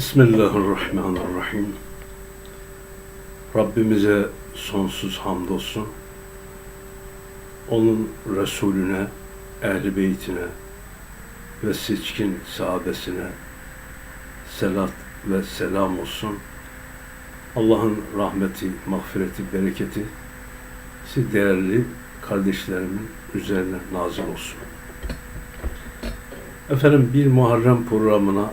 Bismillahirrahmanirrahim. Rabbimize sonsuz hamdolsun. Onun Resulüne, ehli beytine ve seçkin sahabesine selat ve selam olsun. Allah'ın rahmeti, mağfireti, bereketi siz değerli kardeşlerimin üzerine nazil olsun. Efendim bir Muharrem programına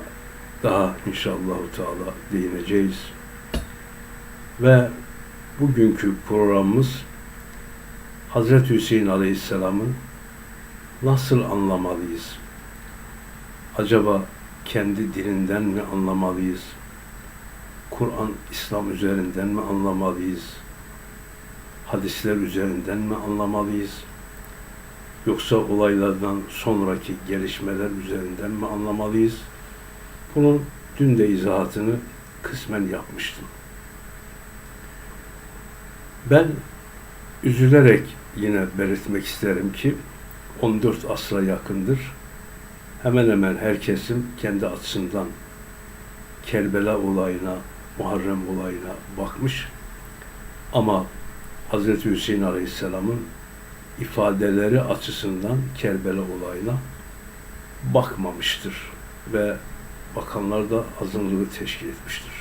daha inşallah Teala değineceğiz. Ve bugünkü programımız Hazreti Hüseyin Aleyhisselam'ın nasıl anlamalıyız? Acaba kendi dilinden mi anlamalıyız? Kur'an, İslam üzerinden mi anlamalıyız? Hadisler üzerinden mi anlamalıyız? Yoksa olaylardan sonraki gelişmeler üzerinden mi anlamalıyız? Bunun dün de izahatını kısmen yapmıştım. Ben üzülerek yine belirtmek isterim ki 14 asra yakındır. Hemen hemen herkesin kendi açısından Kerbela olayına, Muharrem olayına bakmış. Ama Hz. Hüseyin Aleyhisselam'ın ifadeleri açısından Kerbela olayına bakmamıştır ve bakanlar da azınlığı teşkil etmiştir.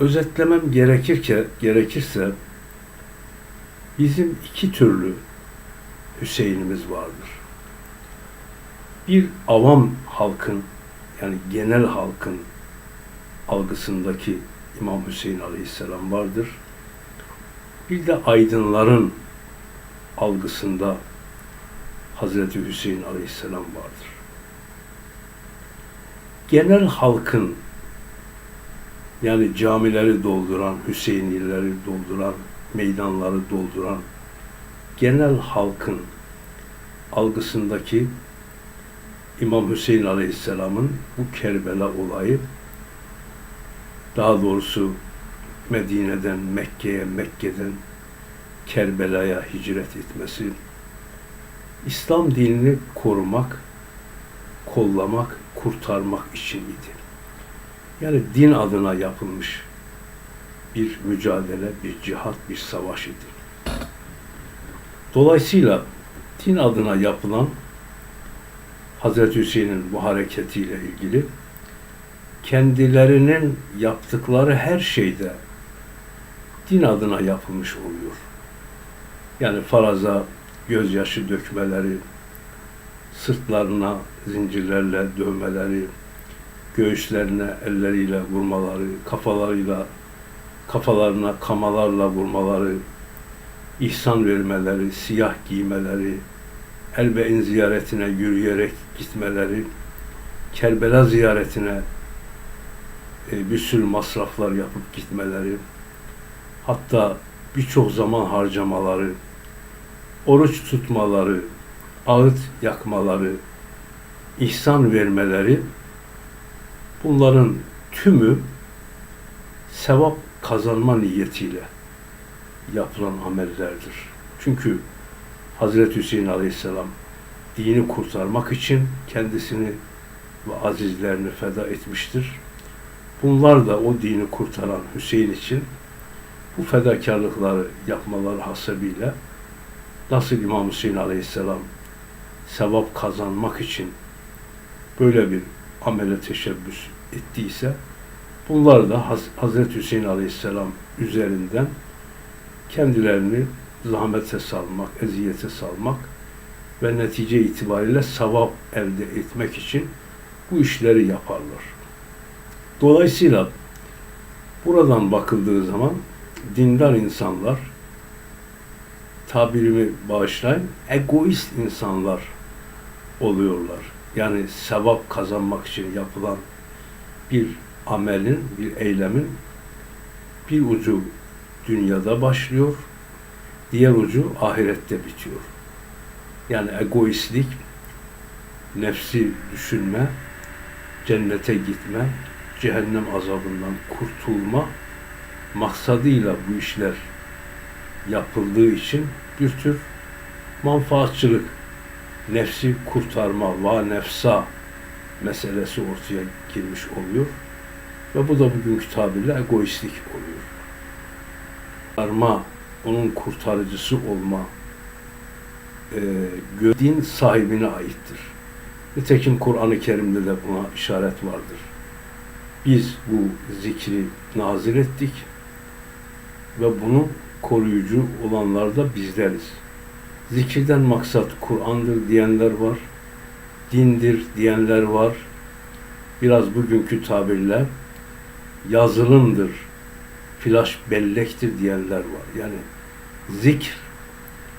Özetlemem gerekirke, gerekirse bizim iki türlü Hüseyin'imiz vardır. Bir avam halkın yani genel halkın algısındaki İmam Hüseyin Aleyhisselam vardır. Bir de aydınların algısında Hazreti Hüseyin Aleyhisselam vardır genel halkın yani camileri dolduran, Hüseyinileri dolduran, meydanları dolduran genel halkın algısındaki İmam Hüseyin Aleyhisselam'ın bu Kerbela olayı daha doğrusu Medine'den Mekke'ye, Mekke'den Kerbela'ya hicret etmesi, İslam dinini korumak, kollamak kurtarmak için idi. Yani din adına yapılmış bir mücadele, bir cihat, bir savaş idi. Dolayısıyla din adına yapılan Hazreti Hüseyin'in bu hareketiyle ilgili kendilerinin yaptıkları her şeyde din adına yapılmış oluyor. Yani faraza gözyaşı dökmeleri, sırtlarına zincirlerle dövmeleri, göğüslerine elleriyle vurmaları, kafalarıyla kafalarına kamalarla vurmaları, ihsan vermeleri, siyah giymeleri, Elbe'in ziyaretine yürüyerek gitmeleri, Kerbela ziyaretine e, bir sürü masraflar yapıp gitmeleri, hatta birçok zaman harcamaları, oruç tutmaları, ağıt yakmaları, ihsan vermeleri bunların tümü sevap kazanma niyetiyle yapılan amellerdir. Çünkü Hazreti Hüseyin Aleyhisselam dini kurtarmak için kendisini ve azizlerini feda etmiştir. Bunlar da o dini kurtaran Hüseyin için bu fedakarlıkları yapmaları hasebiyle nasıl İmam Hüseyin Aleyhisselam sevap kazanmak için böyle bir amele teşebbüs ettiyse bunlar da Hazreti Hüseyin Aleyhisselam üzerinden kendilerini zahmete salmak, eziyete salmak ve netice itibariyle sevap elde etmek için bu işleri yaparlar. Dolayısıyla buradan bakıldığı zaman dindar insanlar tabirimi bağışlayın egoist insanlar oluyorlar. Yani sevap kazanmak için yapılan bir amelin, bir eylemin bir ucu dünyada başlıyor, diğer ucu ahirette bitiyor. Yani egoistlik, nefsi düşünme, cennete gitme, cehennem azabından kurtulma maksadıyla bu işler yapıldığı için bir tür manfaatçılık nefsi kurtarma, va nefsa meselesi ortaya girmiş oluyor. Ve bu da bugünkü tabirle egoistlik oluyor. Arma, onun kurtarıcısı olma, e, din sahibine aittir. Nitekim Kur'an-ı Kerim'de de buna işaret vardır. Biz bu zikri nazil ettik ve bunu koruyucu olanlar da bizleriz. Zikirden maksat Kur'an'dır diyenler var, dindir diyenler var. Biraz bugünkü tabirler yazılımdır, flash bellektir diyenler var. Yani zikr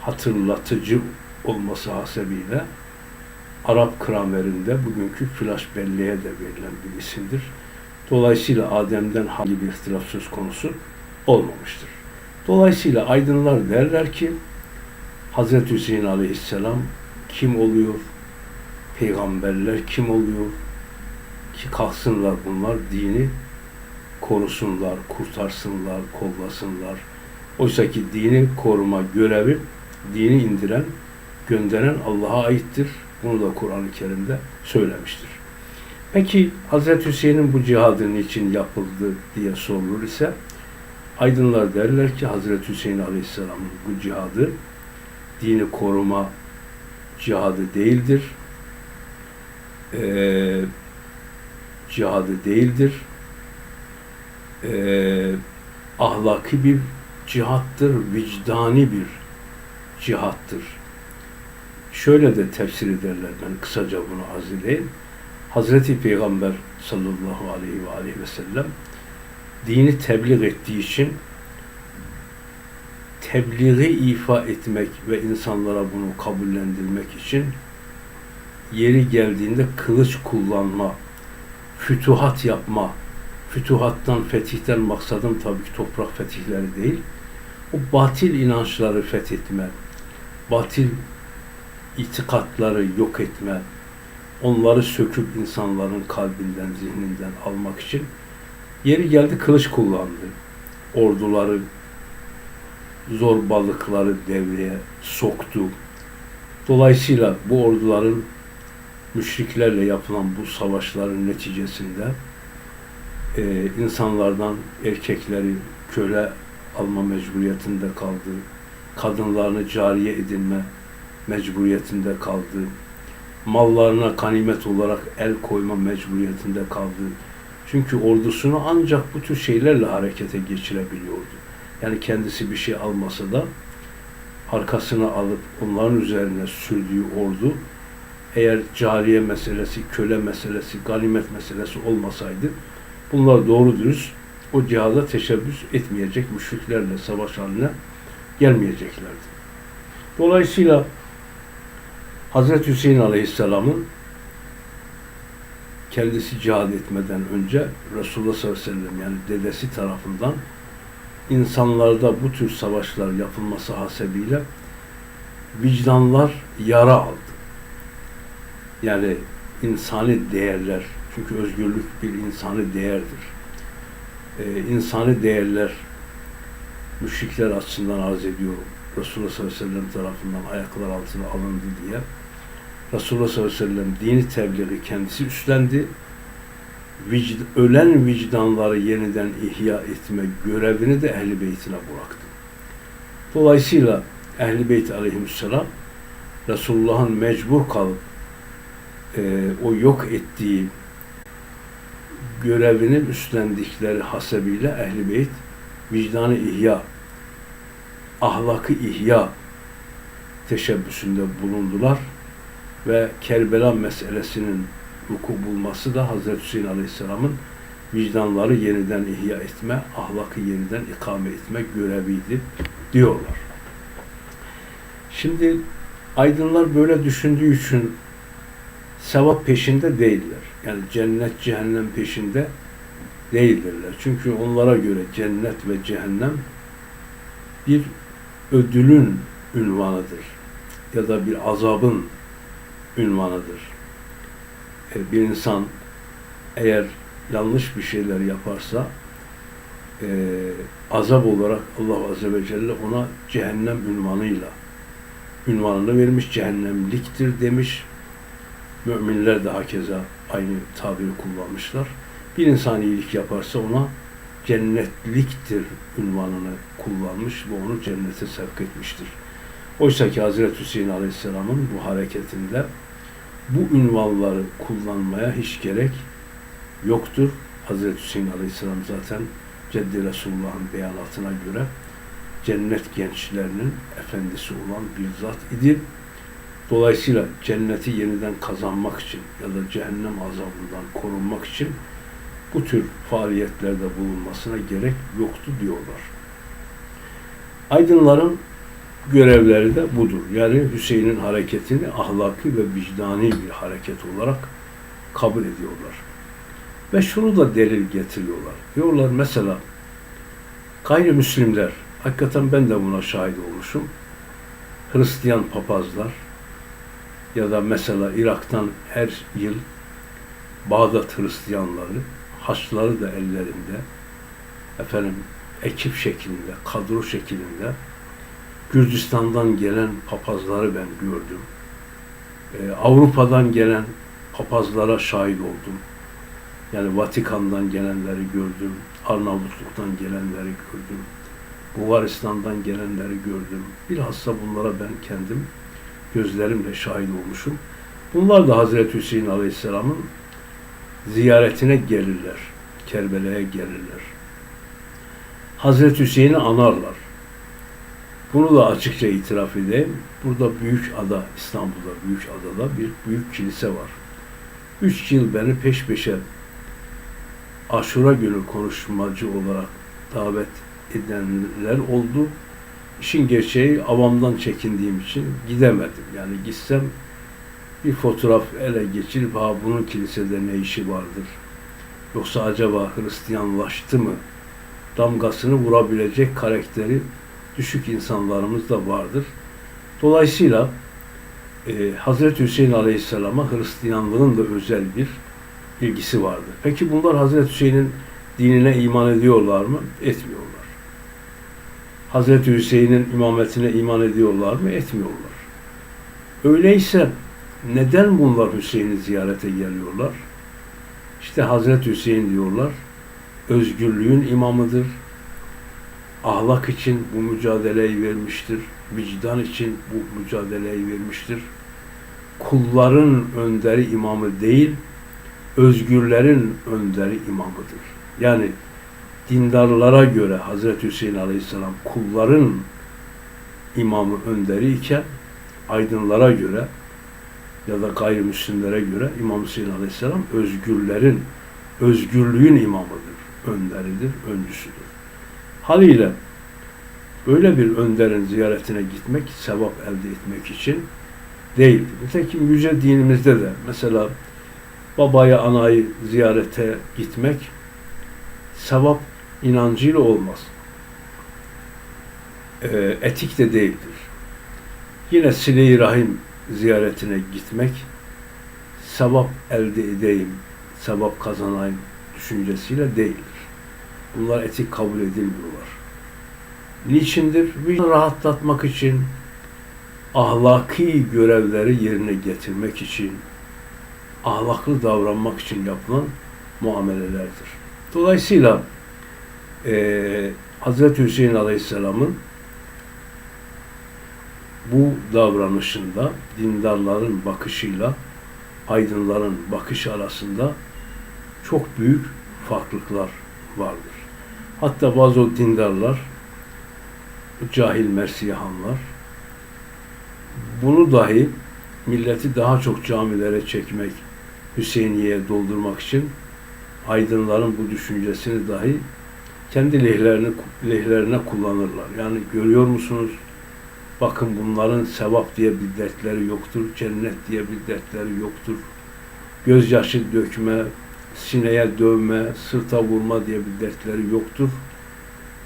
hatırlatıcı olması hasebiyle Arap kramerinde bugünkü flash belleğe de verilen bir isimdir. Dolayısıyla Adem'den hangi bir ihtilaf söz konusu olmamıştır. Dolayısıyla aydınlar derler ki Hazreti Hüseyin Aleyhisselam kim oluyor? Peygamberler kim oluyor? Ki kalksınlar bunlar dini korusunlar, kurtarsınlar, kollasınlar. Oysa ki dini koruma görevi dini indiren, gönderen Allah'a aittir. Bunu da Kur'an-ı Kerim'de söylemiştir. Peki Hz. Hüseyin'in bu cihadı niçin yapıldı diye sorulur ise aydınlar derler ki Hz. Hüseyin Aleyhisselam'ın bu cihadı dini koruma cihadı değildir. Ee, cihadı değildir. Ee, ahlaki bir cihattır, vicdani bir cihattır. Şöyle de tefsir ederler, ben kısaca bunu edeyim. Hazreti Peygamber sallallahu aleyhi ve aleyhi ve sellem dini tebliğ ettiği için tebliği ifa etmek ve insanlara bunu kabullendirmek için yeri geldiğinde kılıç kullanma, fütuhat yapma, fütuhattan, fetihten maksadım tabii ki toprak fetihleri değil, o batil inançları fethetme, batil itikatları yok etme, onları söküp insanların kalbinden, zihninden almak için yeri geldi kılıç kullandı. Orduları, zorbalıkları devreye soktu. Dolayısıyla bu orduların müşriklerle yapılan bu savaşların neticesinde e, insanlardan erkekleri köle alma mecburiyetinde kaldı. Kadınlarını cariye edinme mecburiyetinde kaldı. Mallarına kanimet olarak el koyma mecburiyetinde kaldı. Çünkü ordusunu ancak bu tür şeylerle harekete geçirebiliyordu. Yani kendisi bir şey almasa da arkasına alıp onların üzerine sürdüğü ordu eğer cariye meselesi, köle meselesi, ganimet meselesi olmasaydı bunlar doğru dürüst o cihada teşebbüs etmeyecek müşriklerle savaş haline gelmeyeceklerdi. Dolayısıyla Hazreti Hüseyin Aleyhisselam'ın kendisi cihad etmeden önce Resulullah sallallahu aleyhi ve sellem yani dedesi tarafından insanlarda bu tür savaşlar yapılması hasebiyle vicdanlar yara aldı. Yani insani değerler, çünkü özgürlük bir insani değerdir. Ee, insani değerler müşrikler açısından arz ediyorum. Resulullah sallallahu aleyhi ve sellem tarafından ayaklar altına alındı diye. Resulullah sallallahu aleyhi ve sellem dini tebliği kendisi üstlendi. Vicd ölen vicdanları yeniden ihya etme görevini de Ehl-i Beyt'ine bıraktı. Dolayısıyla Ehl-i Beyt aleyhisselam Resulullah'ın mecbur kalıp e, o yok ettiği görevinin üstlendikleri hasebiyle Ehl-i Beyt vicdanı ihya, ahlakı ihya teşebbüsünde bulundular ve Kerbela meselesinin vuku bulması da Hazreti Hüseyin Aleyhisselam'ın vicdanları yeniden ihya etme, ahlakı yeniden ikame etme göreviydi diyorlar. Şimdi aydınlar böyle düşündüğü için sevap peşinde değiller. Yani cennet, cehennem peşinde değildirler. Çünkü onlara göre cennet ve cehennem bir ödülün ünvanıdır. Ya da bir azabın ünvanıdır. E, bir insan eğer yanlış bir şeyler yaparsa e, azap olarak Allah Azze ve Celle ona cehennem ünvanıyla ünvanını vermiş, cehennemliktir demiş. Müminler de hakeza aynı tabiri kullanmışlar. Bir insan iyilik yaparsa ona cennetliktir ünvanını kullanmış ve onu cennete sevk etmiştir. Oysa ki Hazreti Hüseyin Aleyhisselam'ın bu hareketinde bu ünvanları kullanmaya hiç gerek yoktur. Hazreti Hüseyin Aleyhisselam zaten Ceddi Resulullah'ın beyanatına göre cennet gençlerinin efendisi olan bir zat idi. Dolayısıyla cenneti yeniden kazanmak için ya da cehennem azabından korunmak için bu tür faaliyetlerde bulunmasına gerek yoktu diyorlar. Aydınların görevleri de budur. Yani Hüseyin'in hareketini ahlaki ve vicdani bir hareket olarak kabul ediyorlar. Ve şunu da delil getiriyorlar. Diyorlar mesela gayrimüslimler, hakikaten ben de buna şahit olmuşum. Hristiyan papazlar ya da mesela Irak'tan her yıl Bağdat Hristiyanları, haçları da ellerinde, efendim ekip şeklinde, kadro şeklinde Gürcistan'dan gelen papazları ben gördüm. Ee, Avrupa'dan gelen papazlara şahit oldum. Yani Vatikan'dan gelenleri gördüm, Arnavutluk'tan gelenleri gördüm, Bulgaristan'dan gelenleri gördüm. Bilhassa bunlara ben kendim gözlerimle şahit olmuşum. Bunlar da Hazreti Hüseyin Aleyhisselam'ın ziyaretine gelirler. Kerbela'ya gelirler. Hazreti Hüseyin'i anarlar. Bunu da açıkça itiraf edeyim. Burada Büyük Ada, İstanbul'da Büyük Ada'da bir büyük kilise var. Üç yıl beni peş peşe Aşura günü konuşmacı olarak davet edenler oldu. İşin gerçeği avamdan çekindiğim için gidemedim. Yani gitsem bir fotoğraf ele geçirip ha bunun kilisede ne işi vardır? Yoksa acaba Hristiyanlaştı mı? Damgasını vurabilecek karakteri düşük insanlarımız da vardır. Dolayısıyla e, Hazreti Hüseyin Aleyhisselam'a Hristiyanlığın da özel bir ilgisi vardı. Peki bunlar Hazreti Hüseyin'in dinine iman ediyorlar mı? Etmiyorlar. Hazreti Hüseyin'in imametine iman ediyorlar mı? Etmiyorlar. Öyleyse neden bunlar Hüseyin'i ziyarete geliyorlar? İşte Hazreti Hüseyin diyorlar, özgürlüğün imamıdır. Ahlak için bu mücadeleyi vermiştir. Vicdan için bu mücadeleyi vermiştir. Kulların önderi imamı değil, özgürlerin önderi imamıdır. Yani dindarlara göre Hazreti Hüseyin Aleyhisselam kulların imamı önderi iken aydınlara göre ya da gayrimüslimlere göre İmam Hüseyin Aleyhisselam özgürlerin, özgürlüğün imamıdır, önderidir, öncüsüdür. Haliyle böyle bir önderin ziyaretine gitmek, sevap elde etmek için değil. Nitekim yüce dinimizde de mesela babaya, anayı ziyarete gitmek sevap inancıyla olmaz. Ee, etik de değildir. Yine sile-i rahim ziyaretine gitmek sevap elde edeyim, sevap kazanayım düşüncesiyle değildir. Bunlar etik kabul edilmiyorlar. Niçindir? Vicdanı rahatlatmak için, ahlaki görevleri yerine getirmek için, ahlaklı davranmak için yapılan muamelelerdir. Dolayısıyla e, Hz. Hüseyin Aleyhisselam'ın bu davranışında dindarların bakışıyla aydınların bakışı arasında çok büyük farklılıklar vardır. Hatta bazı o dindarlar, cahil mersiyahanlar bunu dahi milleti daha çok camilere çekmek, Hüseyiniye'ye doldurmak için aydınların bu düşüncesini dahi kendi lehlerine, lehlerine kullanırlar. Yani görüyor musunuz? Bakın bunların sevap diye bir dertleri yoktur, cennet diye bir dertleri yoktur. Gözyaşı dökme, sineye dövme, sırta vurma diye bir dertleri yoktur.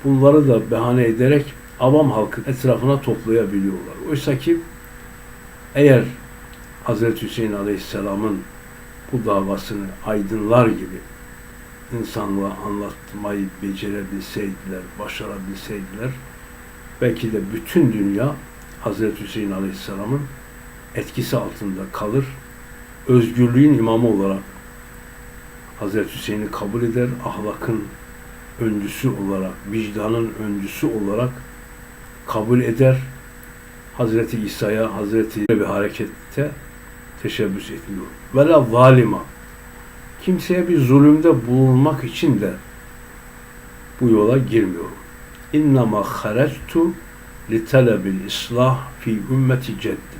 Bunları da bahane ederek avam halkı etrafına toplayabiliyorlar. Oysa ki eğer Hz. Hüseyin Aleyhisselam'ın bu davasını aydınlar gibi insanlığa anlatmayı becerebilseydiler, başarabilseydiler, belki de bütün dünya Hazreti Hüseyin Aleyhisselam'ın etkisi altında kalır özgürlüğün imamı olarak Hazreti Hüseyin'i kabul eder, ahlakın öncüsü olarak, vicdanın öncüsü olarak kabul eder. Hazreti İsa'ya, Hazreti bir harekette teşebbüs etmiyor. Ve la. Kimseye bir zulümde bulunmak için de bu yola girmiyorum. İnnama harectu li talebil islah fi ümmeti ceddi.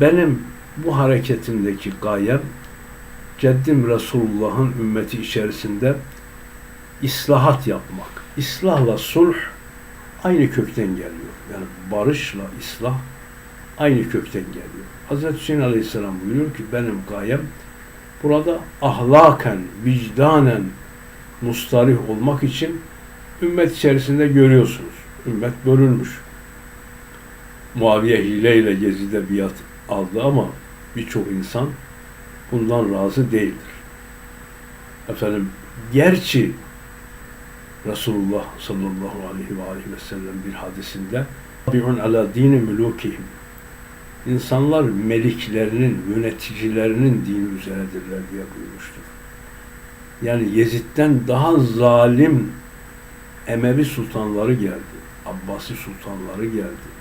Benim bu hareketimdeki gayem Ceddim Resulullah'ın ümmeti içerisinde islahat yapmak. İslahla sulh aynı kökten geliyor. Yani barışla islah aynı kökten geliyor. Hz. Hüseyin Aleyhisselam buyuruyor ki benim gayem burada ahlaken, vicdanen mustarih olmak için ümmet içerisinde görüyorsunuz. Ümmet bölünmüş. Muaviye hileyle Gezid'e biat aldı ama birçok insan bundan razı değildir. Efendim, gerçi Resulullah sallallahu aleyhi ve aleyhi ve sellem bir hadisinde bi'un ala dini mülukihim İnsanlar meliklerinin, yöneticilerinin dini üzeredirler diye buyurmuştur. Yani Yezid'den daha zalim Emevi sultanları geldi. Abbasi sultanları geldi.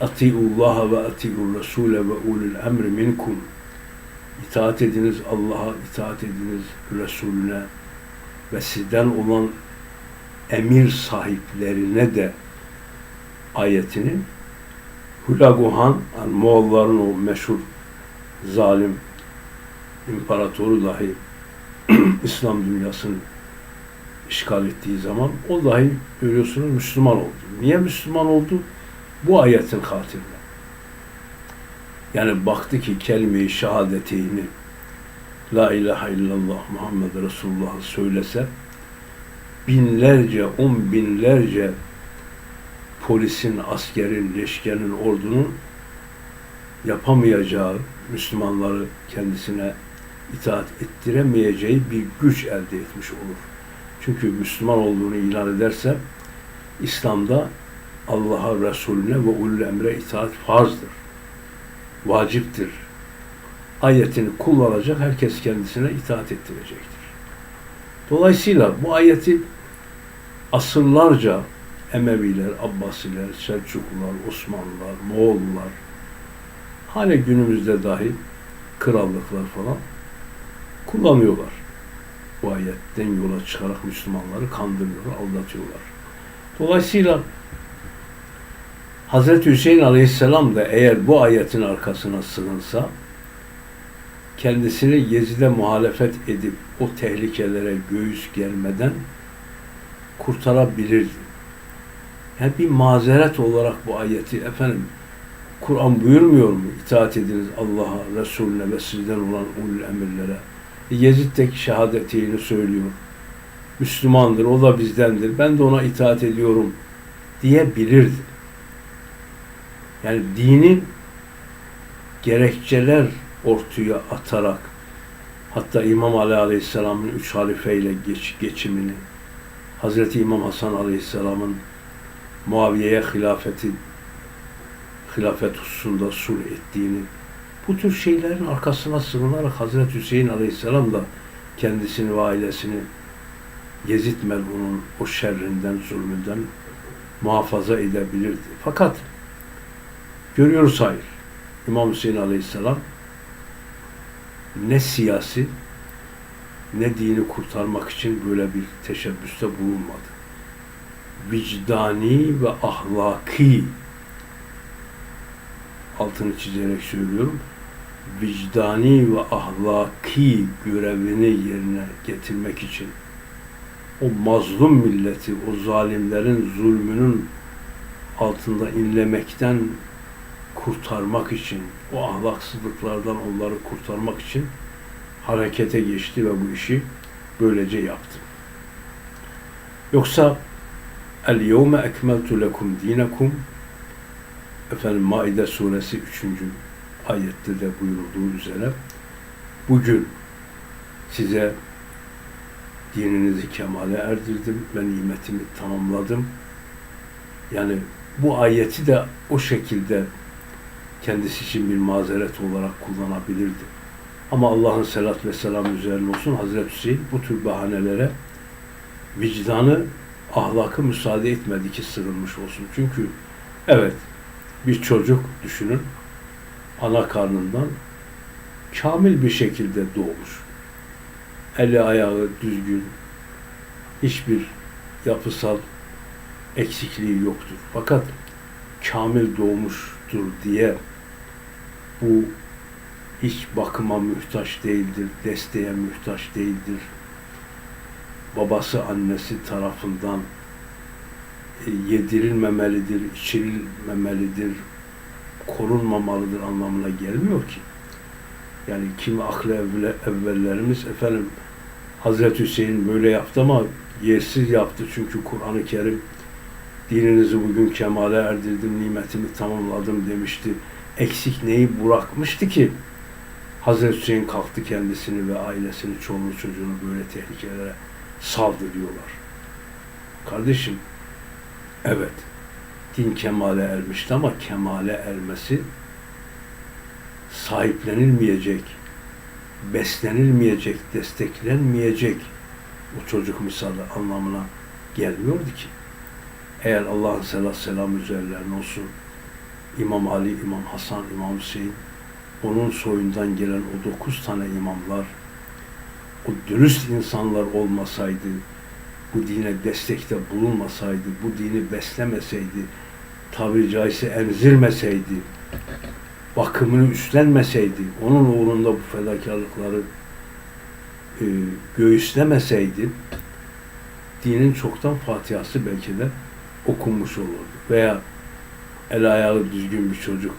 Atiullah ve atiur Resule ve ulul emri minkum. İtaat ediniz Allah'a, itaat ediniz Resulüne ve sizden olan emir sahiplerine de ayetini Hulaguhan, yani Moğolların o meşhur zalim imparatoru dahi İslam dünyasını işgal ettiği zaman o dahi görüyorsunuz Müslüman oldu. Niye Müslüman oldu? Bu ayetin hatırına. Yani baktı ki kelime-i şehadeteyni La ilahe illallah Muhammed Resulullah söylese binlerce, on binlerce polisin, askerin, leşkerin, ordunun yapamayacağı, Müslümanları kendisine itaat ettiremeyeceği bir güç elde etmiş olur. Çünkü Müslüman olduğunu ilan ederse İslam'da Allah'a, Resulüne ve ulul emre itaat farzdır. Vaciptir. Ayetini kullanacak, herkes kendisine itaat ettirecektir. Dolayısıyla bu ayeti asırlarca Emeviler, Abbasiler, Selçuklular, Osmanlılar, Moğollar, hala günümüzde dahi krallıklar falan kullanıyorlar. Bu ayetten yola çıkarak Müslümanları kandırıyorlar, aldatıyorlar. Dolayısıyla Hz. Hüseyin Aleyhisselam da eğer bu ayetin arkasına sığınsa kendisini Yezid'e muhalefet edip o tehlikelere göğüs germeden kurtarabilirdi. Yani bir mazeret olarak bu ayeti efendim Kur'an buyurmuyor mu? İtaat ediniz Allah'a, Resulüne ve sizden olan ulul emirlere. E, Yezid de şehadetini söylüyor. Müslümandır, o da bizdendir. Ben de ona itaat ediyorum diyebilirdi. Yani dinin gerekçeler ortaya atarak hatta İmam Ali Aleyhisselam'ın üç halifeyle geç, geçimini Hazreti İmam Hasan Aleyhisselam'ın Muaviye'ye hilafeti hilafet hususunda sulh ettiğini bu tür şeylerin arkasına sığınarak Hazreti Hüseyin Aleyhisselam da kendisini ve ailesini Yezid melunun o şerrinden, zulmünden muhafaza edebilirdi. Fakat görüyoruz hayır. İmam Hüseyin Aleyhisselam ne siyasi ne dini kurtarmak için böyle bir teşebbüste bulunmadı. Vicdani ve ahlaki altını çizerek söylüyorum. Vicdani ve ahlaki görevini yerine getirmek için o mazlum milleti, o zalimlerin zulmünün altında inlemekten kurtarmak için, o ahlaksızlıklardan onları kurtarmak için harekete geçti ve bu işi böylece yaptı. Yoksa El yevme ekmeltu lekum dinakum Efendim Maide suresi 3. ayette de buyurulduğu üzere bugün size dininizi kemale erdirdim ve nimetimi tamamladım. Yani bu ayeti de o şekilde kendisi için bir mazeret olarak kullanabilirdi. Ama Allah'ın selat ve selam üzerine olsun Hazreti Hüseyin bu tür bahanelere vicdanı, ahlakı müsaade etmedi ki sığınmış olsun. Çünkü evet bir çocuk düşünün ana karnından kamil bir şekilde doğmuş. Eli ayağı düzgün, hiçbir yapısal eksikliği yoktur. Fakat kamil doğmuştur diye bu hiç bakıma muhtaç değildir, desteğe muhtaç değildir. Babası annesi tarafından e, yedirilmemelidir, içirilmemelidir, korunmamalıdır anlamına gelmiyor ki. Yani kimi aklı evvel, evvellerimiz efendim Hazreti Hüseyin böyle yaptı ama yersiz yaptı çünkü Kur'an-ı Kerim dininizi bugün kemale erdirdim, nimetimi tamamladım demişti. Eksik neyi bırakmıştı ki Hazreti Hüseyin kalktı kendisini ve ailesini, çoluğunu, çocuğunu böyle tehlikelere saldırıyorlar. Kardeşim, evet, din kemale ermişti ama kemale ermesi sahiplenilmeyecek, beslenilmeyecek, desteklenmeyecek o çocuk misali anlamına gelmiyordu ki. Eğer Allah'ın selat selam üzerlerine olsun, İmam Ali, İmam Hasan, İmam Hüseyin, onun soyundan gelen o dokuz tane imamlar, o dürüst insanlar olmasaydı, bu dine destekte bulunmasaydı, bu dini beslemeseydi, tabiri caizse emzirmeseydi, bakımını üstlenmeseydi, onun uğrunda bu fedakarlıkları e, göğüslemeseydi, dinin çoktan Fatihası belki de okunmuş olurdu. Veya el ayağı düzgün bir çocuk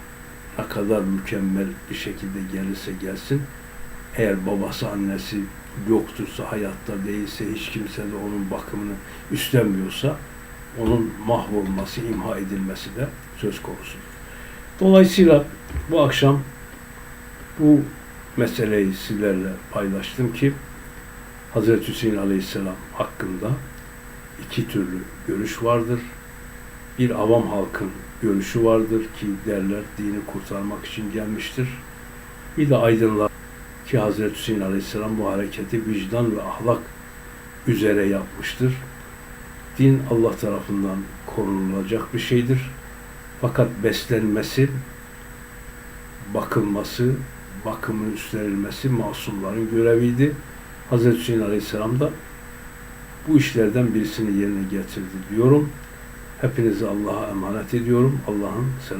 ne kadar mükemmel bir şekilde gelirse gelsin, eğer babası annesi yoktursa, hayatta değilse, hiç kimse de onun bakımını üstlenmiyorsa, onun mahvolması, imha edilmesi de söz konusudur. Dolayısıyla bu akşam bu meseleyi sizlerle paylaştım ki Hazreti Hüseyin Aleyhisselam hakkında iki türlü görüş vardır. Bir avam halkın görüşü vardır ki derler dini kurtarmak için gelmiştir. Bir de aydınlar ki Hazreti Hüseyin Aleyhisselam bu hareketi vicdan ve ahlak üzere yapmıştır. Din Allah tarafından korunulacak bir şeydir. Fakat beslenmesi, bakılması, bakımın üstlenilmesi masumların göreviydi. Hazreti Hüseyin Aleyhisselam da bu işlerden birisini yerine getirdi diyorum. Hepinizi Allah'a emanet ediyorum. Allah'ın selamı.